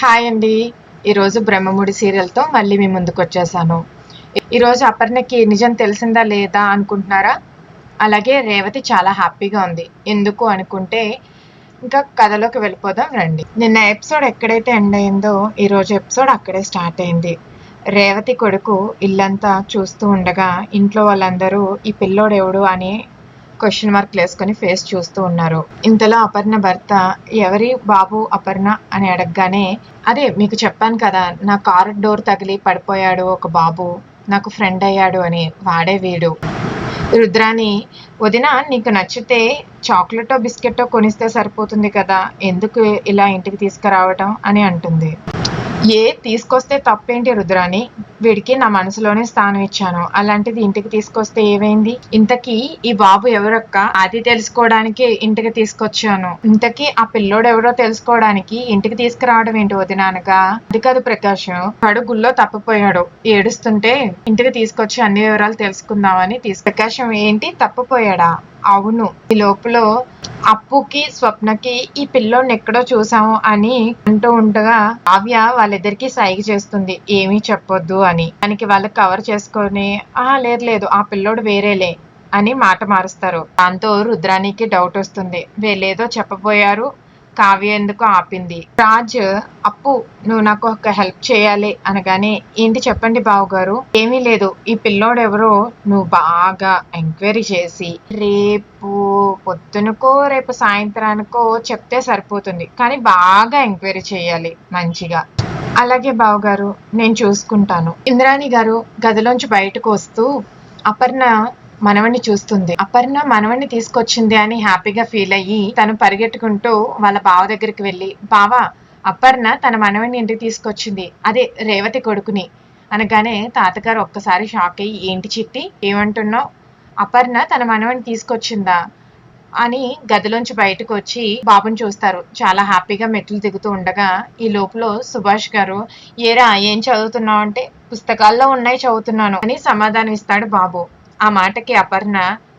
Hi అండి. ఈరోజు బ్రహ్మముడి సీరియల్తో మళ్ళీ మీ ముందుకు వచ్చేసాను ఈరోజు అపర్ణకి నిజం తెలిసిందా లేదా అనుకుంటున్నారా? అలాగే రేవతి చాలా హ్యాపీగా ఉంది. ఎందుకు అనుకుంటే ఇంకా కథలోకి వెళ్ళిపోదాం రండి. నిన్న ఎపిసోడ్ ఎక్కడైతే ఎండ్ అయిందో ఈరోజు ఎపిసోడ్ అక్కడే స్టార్ట్ అయింది. రేవతి కొడుకు ఇల్లంతా చూస్తూ ఉండగా ఇంట్లో వాళ్ళందరూ ఈ పిల్లోడెవడు అని క్వశ్చన్ మార్క్ వేసుకొని ఫేస్ చూస్తూ ఉన్నారు. ఇంతలో అపర్ణ భర్త ఎవరి బాబు అపర్ణ? అని అడగగానే అదే మీకు చెప్పాను కదా నా కారు డోర్ తగిలి పడిపోయాడు ఒక బాబు నాకు ఫ్రెండ్ అయ్యాడు అని వాడే వీడు. రుద్రాని వదిన నీకు నచ్చితే చాక్లెటో బిస్కెటో కొనిస్తే సరిపోతుంది కదా ఎందుకు ఇలా ఇంటికి తీసుకురావటం? అని అంటుంది. ఏ తీసుకొస్తే తప్పేంటి రుద్రాని వీడికి నా మనసులోనే స్థానం ఇచ్చాను. అలాంటిది ఇంటికి తీసుకొస్తే ఏమైంది? ఇంతకీ ఈ బాబు ఎవరొక్క? అది తెలుసుకోవడానికి ఇంటికి తీసుకొచ్చాను. ఇంతకీ ఆ పిల్లోడు ఎవరో తెలుసుకోవడానికి ఇంటికి తీసుకురావడం ఏంటి వదినానగా అది కాదు ప్రకాశం వాడు గుళ్ళో తప్పిపోయాడు. ఏడుస్తుంటే ఇంటికి తీసుకొచ్చి అన్ని వివరాలు తెలుసుకుందామని తీసు ప్రకాశం ఏంటి? తప్పిపోయాడా? అవును. ఈ లోపల అప్పుకి స్వప్నకి ఈ పిల్లోని ఎక్కడో చూసాము అని అంటూ ఉండగా కావ్య వాళ్ళిద్దరికి సైగ చేస్తుంది. ఏమీ చెప్పొద్దు అని. దానికి వాళ్ళు కవర్ చేసుకొని ఆ లేదు లేదు ఆ పిల్లోడు వేరేలే అని మాట మారుస్తారు. దాంతో రుద్రానికి డౌట్ వస్తుంది. వీళ్ళేదో చెప్పబోయారు కావ్య ఎందుకు ఆపింది? రాజ్ అప్పు నువ్వు నాకు ఒక హెల్ప్ చేయాలి అనగానే ఏంటి చెప్పండి బావగారు? ఏమీ లేదు. ఈ పిల్లోడు ఎవరో నువ్వు బాగా ఎంక్వైరీ చేసి రేపు పొద్దునకో రేపు సాయంత్రానికో చెప్తే సరిపోతుంది. కానీ బాగా ఎంక్వైరీ చేయాలి మంచిగా. అలాగే బావగారు నేను చూసుకుంటాను. ఇంద్రాణి గారు గదిలోంచి బయటకు వస్తూ అపర్ణ మనవణ్ణి చూస్తుంది. అపర్ణ మనవణ్ణి తీసుకొచ్చింది అని హ్యాపీగా ఫీల్ అయ్యి తను పరిగెట్టుకుంటూ వాళ్ళ బావ దగ్గరికి వెళ్ళి బావా అపర్ణ తన మనవణ్ణి ఇంటికి తీసుకొచ్చింది. అదే రేవతి కొడుకుని. అనగానే తాతగారు ఒక్కసారి షాక్ అయ్యి ఏంటి చిట్టి? ఏమంటున్నావు? అపర్ణ తన మనవణ్ణి తీసుకొచ్చిందా? అని గదిలోంచి బయటకు వచ్చి బాబుని చూస్తారు. చాలా హ్యాపీగా మెట్లు దిగుతూ ఉండగా ఈ లోపల సుభాష్ గారు ఏరా ఏం చదువుతున్నావు అంటే? పుస్తకాల్లో ఉన్నాయి చదువుతున్నాను అని సమాధానం ఇస్తాడు బాబు. ఆ మాటకి అపర్ణ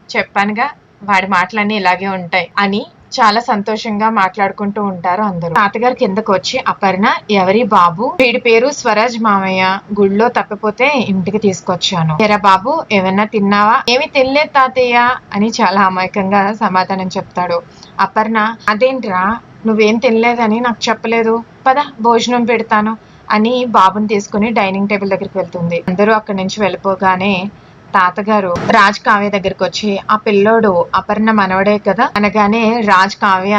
చెప్పానుగా వాడి మాటలన్నీ ఇలాగే ఉంటాయి అని చాలా సంతోషంగా మాట్లాడుకుంటూ ఉంటారు అందరూ. తాతగారు కిందకు వచ్చి అపర్ణ ఎవరి బాబు? వీడి పేరు స్వరాజ్ మామయ్య. గుళ్ళో తప్పిపోతే ఇంటికి తీసుకొచ్చాను. ఎరా బాబు ఏమన్నా తిన్నావా? ఏమి తినలేదు తాతయ్య అని చాలా అమాయకంగా సమాధానం చెప్తాడు. అపర్ణ అదేంట్రా? నువ్వేం తినలేదని నాకు చెప్పలేదు. పద భోజనం పెడతాను అని బాబుని తీసుకుని డైనింగ్ టేబుల్ దగ్గరికి వెళ్తుంది. అందరూ అక్కడి నుంచి వెళ్ళిపోగానే తాతగారు రాజ్ కావ్య దగ్గరికి వచ్చి ఆ పిల్లోడు అపర్ణ మనవడే కదా? అనగానే రాజ్ కావ్య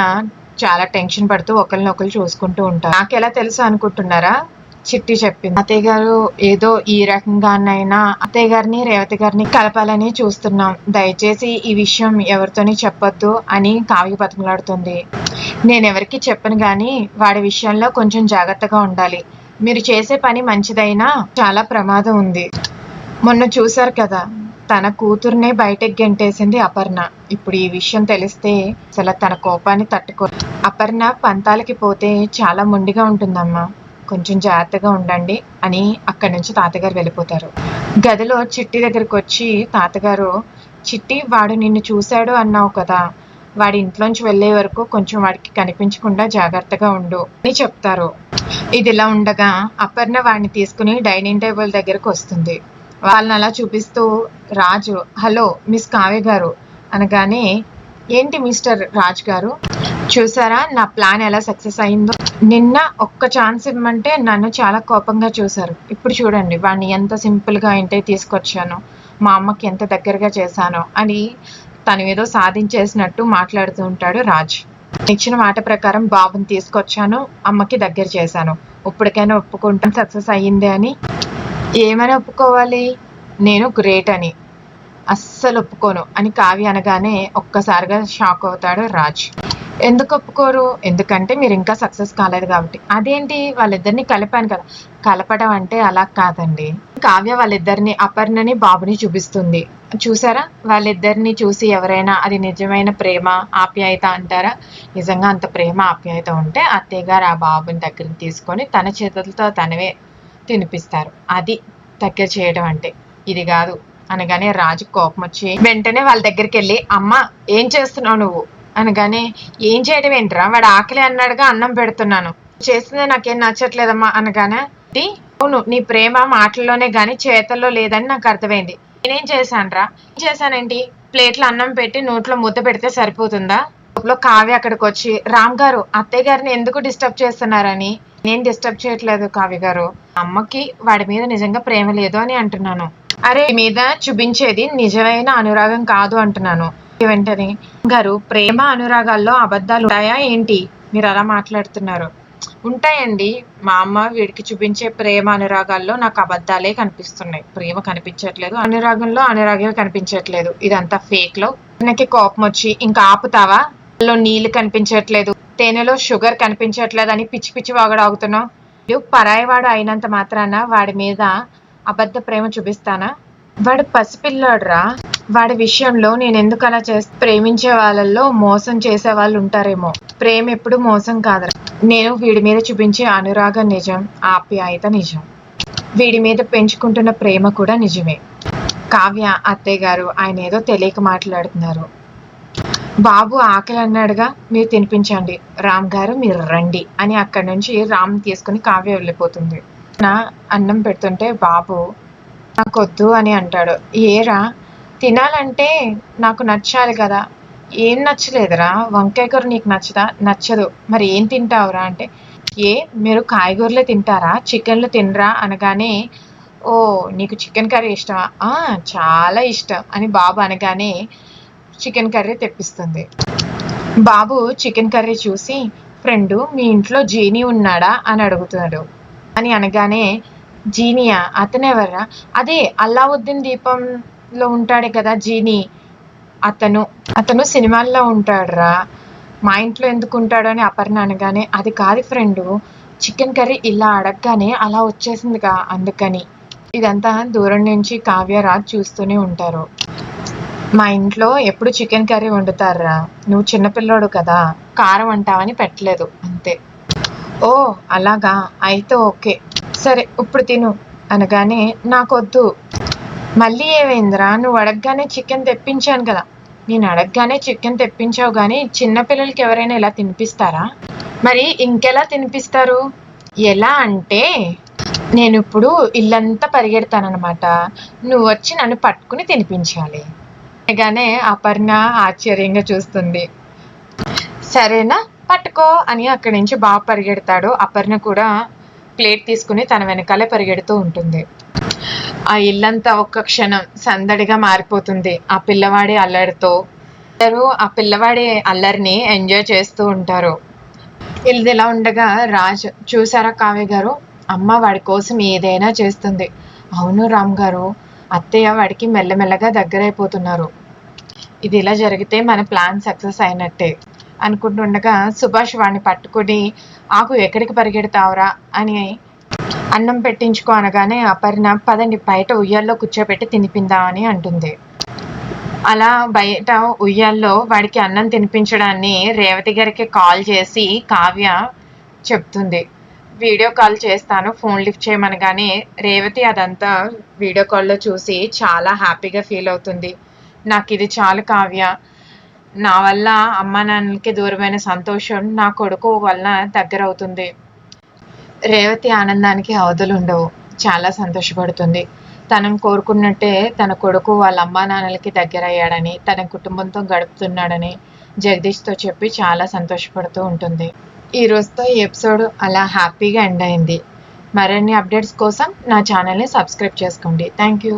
చాలా టెన్షన్ పడుతూ ఒకరినొకరు చూసుకుంటూ ఉంటారు. నాకు ఎలా తెలుసు అనుకుంటున్నారా? చిట్టి చెప్పింది. అత్తయ్య గారు ఏదో ఈ రకంగానైనా అత్తయ్య గారిని రేవతి గారిని కలపాలని చూస్తున్నాం. దయచేసి ఈ విషయం ఎవరితోని చెప్పొద్దు అని కావ్య బతిమలాడుతుంది. నేను ఎవరికి చెప్పను గాని వాడి విషయంలో కొంచెం జాగ్రత్తగా ఉండాలి. మీరు చేసే పని మంచిదైనా చాలా ప్రమాదం ఉంది. మొన్న చూశారు కదా తన కూతుర్నే బయటకు గెంటేసింది అపర్ణ. ఇప్పుడు ఈ విషయం తెలిస్తే అసలు తన కోపాన్ని తట్టుకో అపర్ణ పంతాలకి పోతే చాలా మొండిగా ఉంటుందమ్మా. కొంచెం జాగ్రత్తగా ఉండండి అని అక్కడి నుంచి తాతగారు వెళ్ళిపోతారు. గదిలో చిట్టి దగ్గరికి వచ్చి తాతగారు చిట్టి వాడు నిన్ను చూశాడు అన్నావు కదా. వాడి ఇంట్లోంచి వెళ్ళే వరకు కొంచెం వాడికి కనిపించకుండా జాగ్రత్తగా ఉండు అని చెప్తారు. ఇది ఇలా ఉండగా అపర్ణ వాడిని తీసుకుని డైనింగ్ టేబుల్ దగ్గరకు వస్తుంది. వాళ్ళని అలా చూపిస్తూ రాజు హలో మిస్ కావ్య గారు అనగానే ఏంటి మిస్టర్ రాజ్ గారు? చూసారా నా ప్లాన్ ఎలా సక్సెస్ అయిందో? నిన్న ఒక్క ఛాన్స్ ఇవ్వమంటే నన్ను చాలా కోపంగా చూశారు. ఇప్పుడు చూడండి వాడిని ఎంత సింపుల్గా ఇంటికి తీసుకొచ్చాను మా అమ్మకి ఎంత దగ్గరగా చేశానో అని తను ఏదో సాధించేసినట్టు మాట్లాడుతూ ఉంటాడు రాజ్. ఇచ్చిన మాట ప్రకారం బాబుని తీసుకొచ్చాను అమ్మకి దగ్గర చేశాను. ఇప్పటికైనా ఒప్పుకుంటాం సక్సెస్ అయ్యింది అని ఏమని ఒప్పుకోవాలి? నేను గ్రేట్ అని. అస్సలు ఒప్పుకోను. అని కావ్య అనగానే ఒక్కసారిగా షాక్ అవుతాడు రాజ్. ఎందుకు ఒప్పుకోరు? ఎందుకంటే మీరు ఇంకా సక్సెస్ కాలేదు కాబట్టి. అదేంటి? వాళ్ళిద్దరిని కలిపాను కదా. కలపడం అంటే అలా కాదండి. కావ్య వాళ్ళిద్దరిని అపర్ణని బాబుని చూపిస్తుంది. చూసారా? వాళ్ళిద్దరిని చూసి ఎవరైనా అది నిజమైన ప్రేమ ఆప్యాయత అంటారా? నిజంగా అంత ప్రేమ ఆప్యాయత ఉంటే అత్తయ్య గారు ఆ బాబుని దగ్గరికి తీసుకొని తన చేతులతో తనవే తినిపిస్తారు. అది దగ్గర చేయడం అంటే. ఇది కాదు. అనగానే రాజు కోపం వచ్చి వెంటనే వాళ్ళ దగ్గరికి వెళ్ళి అమ్మ ఏం చేస్తున్నావు నువ్వు? అనగానే ఏం చేయడం ఏంట్రా? వాడు ఆకలి అన్నాడుగా అన్నం పెడుతున్నాను. చేసింది నాకేం నచ్చట్లేదమ్మా. అనగానే అవును నీ ప్రేమ మాటల్లోనే గాని చేతల్లో లేదని నాకు అర్థమైంది. నేనేం చేశానురా? ఏం చేశానండి ప్లేట్లో అన్నం పెట్టి నోట్లో ముద్ద పెడితే సరిపోతుందా? లోపల కావ్య అక్కడికి వచ్చి రామ్ గారు అత్తయ్య గారిని ఎందుకు డిస్టర్బ్ చేస్తున్నారని? నేను డిస్టర్బ్ చేయట్లేదు కావ్య గారు. అమ్మకి వాడి మీద నిజంగా ప్రేమ లేదు అని అంటున్నాను. అరే మీద చూపించేది నిజమైన అనురాగం కాదు అంటున్నాను. వెంటనే గారు ప్రేమ అనురాగాల్లో అబద్ధాలు ఉంటాయా ఏంటి? మీరు అలా మాట్లాడుతున్నారు. ఉంటాయండి. మా అమ్మ వీడికి చూపించే ప్రేమ అనురాగాల్లో నాకు అబద్ధాలే కనిపిస్తున్నాయి. ప్రేమ కనిపించట్లేదు. అనురాగంలో అనురాగమే కనిపించట్లేదు. ఇదంతా ఫేక్లో. నాకు కోపం వచ్చి ఇంకా ఆపుతావా? లో నీళ్ళు కనిపించట్లేదు. తేనెలో షుగర్ కనిపించట్లేదు అని పిచ్చి పిచ్చి వాగడాగుతున్నావు. పరాయివాడు అయినంత మాత్రాన వాడి మీద అబద్ధ ప్రేమ చూపిస్తానా? వాడు పసిపిల్లాడురా. వాడి విషయంలో నేను ఎందుకు అలా చేస్తా ప్రేమించే వాళ్ళల్లో మోసం చేసే వాళ్ళు ఉంటారేమో ప్రేమ ఎప్పుడు మోసం కాదురా. నేను వీడి మీద చూపించే అనురాగం నిజం ఆప్యాయత నిజం. వీడి మీద పెంచుకుంటున్న ప్రేమ కూడా నిజమే. కావ్య అత్తయ్య గారు ఆయన ఏదో తెలియక మాట్లాడుతున్నారు. బాబు ఆకలి అన్నాడుగా మీరు తినిపించండి. రామ్ గారు మీరు రండి అని అక్కడి నుంచి రామ్ తీసుకుని కావ్య వెళ్ళిపోతుంది. నా అన్నం పెడుతుంటే బాబు నాకొద్దు అని అంటాడు. ఏరా తినాలంటే నాకు నచ్చాలి కదా. ఏం నచ్చలేదురా వంకాయ కూర నీకు నచ్చదా? నచ్చదు. మరి ఏం తింటావురా అంటే ఏ మీరు కాయగూరలే తింటారా? చికెన్లు తినరా అనగానే ఓ నీకు చికెన్ కర్రీ ఇష్టమా? చాలా ఇష్టం అని బాబు అనగానే చికెన్ కర్రీ తెప్పిస్తుంది. బాబు చికెన్ కర్రీ చూసి ఫ్రెండు మీ ఇంట్లో జీని ఉన్నాడా? అని అడుగుతాడు అని అనగానే జీనియా? అతనెవరా అదే అల్లావుద్దీన్ దీపంలో ఉంటాడే కదా జీనీ. అతను అతను సినిమాల్లో ఉంటాడురా. మా ఇంట్లో ఎందుకు ఉంటాడు అని అపర్ణ అనగానే అది కాదు ఫ్రెండు. చికెన్ కర్రీ ఇలా అడగగానే అలా వచ్చేసిందిగా అందుకని. ఇదంతా దూరం నుంచి కావ్యరాజ్ చూస్తూనే ఉంటారు. మా ఇంట్లో ఎప్పుడు చికెన్ కర్రీ వండుతారా? నువ్వు చిన్నపిల్లోడు కదా కారం అంటావని పెట్టలేదు అంతే. ఓ అలాగా? అయితే ఓకే. సరే ఇప్పుడు తిను అనగానే నాకొద్దు. మళ్ళీ ఏమైందిరా? నువ్వు అడగగానే చికెన్ తెప్పించాను కదా. నేను అడగగానే చికెన్ తెప్పించావు కానీ చిన్నపిల్లలకి ఎవరైనా ఇలా తినిపిస్తారా? మరి ఇంకెలా తినిపిస్తారు? ఎలా అంటే నేను ఇప్పుడు ఇల్లంతా పరిగెడతానమాట నువ్వు వచ్చి నన్ను పట్టుకుని తినిపించాలి. అనగానే అపర్ణ ఆశ్చర్యంగా చూస్తుంది. సరేనా? పట్టుకో అని అక్కడి నుంచి బాగా పరిగెడతాడు. అపర్ణ కూడా ప్లేట్ తీసుకుని తన వెనకాలే పరిగెడుతూ ఉంటుంది. ఆ ఇల్లంతా ఒక్క క్షణం సందడిగా మారిపోతుంది. ఆ పిల్లవాడి అల్లరితో అందరూ ఆ పిల్లవాడి అల్లరిని ఎంజాయ్ చేస్తూ ఉంటారు. ఇలా ఉండగా రాజ్ చూసారా కావ్య గారు? అమ్మ వాడి కోసం ఏదైనా చేస్తుంది. అవును రామ్ గారు అత్తయ్య వాడికి మెల్లమెల్లగా దగ్గరైపోతున్నారు. ఇది ఇలా జరిగితే మన ప్లాన్ సక్సెస్ అయినట్టే. అనుకుంటుండగా సుభాష్ వాడిని పట్టుకుని ఆకు ఎక్కడికి పరిగెడతావురా? అని అన్నం పెట్టించుకో అనగానే అపర్ణ పదండి బయట ఉయ్యాల్లో కూర్చోబెట్టి తినిపిందామని అంటుంది. అలా బయట ఉయ్యాల్లో వాడికి అన్నం తినిపించడాన్ని రేవతి గారికి కాల్ చేసి కావ్య చెప్తుంది. వీడియో కాల్ చేస్తాను ఫోన్ లిఫ్ట్ చేయమనగానే రేవతి అదంతా వీడియో కాల్లో చూసి చాలా హ్యాపీగా ఫీల్ అవుతుంది. నాకు ఇది చాలు కావ్య. నా వల్ల అమ్మ నాన్నలకి దూరమైన సంతోషం నా కొడుకు వల్ల దగ్గర అవుతుంది. రేవతి ఆనందానికి అవధులు ఉండవు చాలా సంతోషపడుతుంది. తను కోరుకున్నట్టే తన కొడుకు వాళ్ళ అమ్మా నాన్నలకి దగ్గర అయ్యాడని తన కుటుంబంతో గడుపుతున్నాడని జగదీష్తో చెప్పి చాలా సంతోషపడుతూ ఉంటుంది. ఈ రోజుతో ఈ ఎపిసోడ్ అలా హ్యాపీగా ఎండ్ అయింది. మరిన్ని అప్డేట్స్ కోసం నా ఛానల్ని సబ్స్క్రైబ్ చేసుకోండి. Thank you.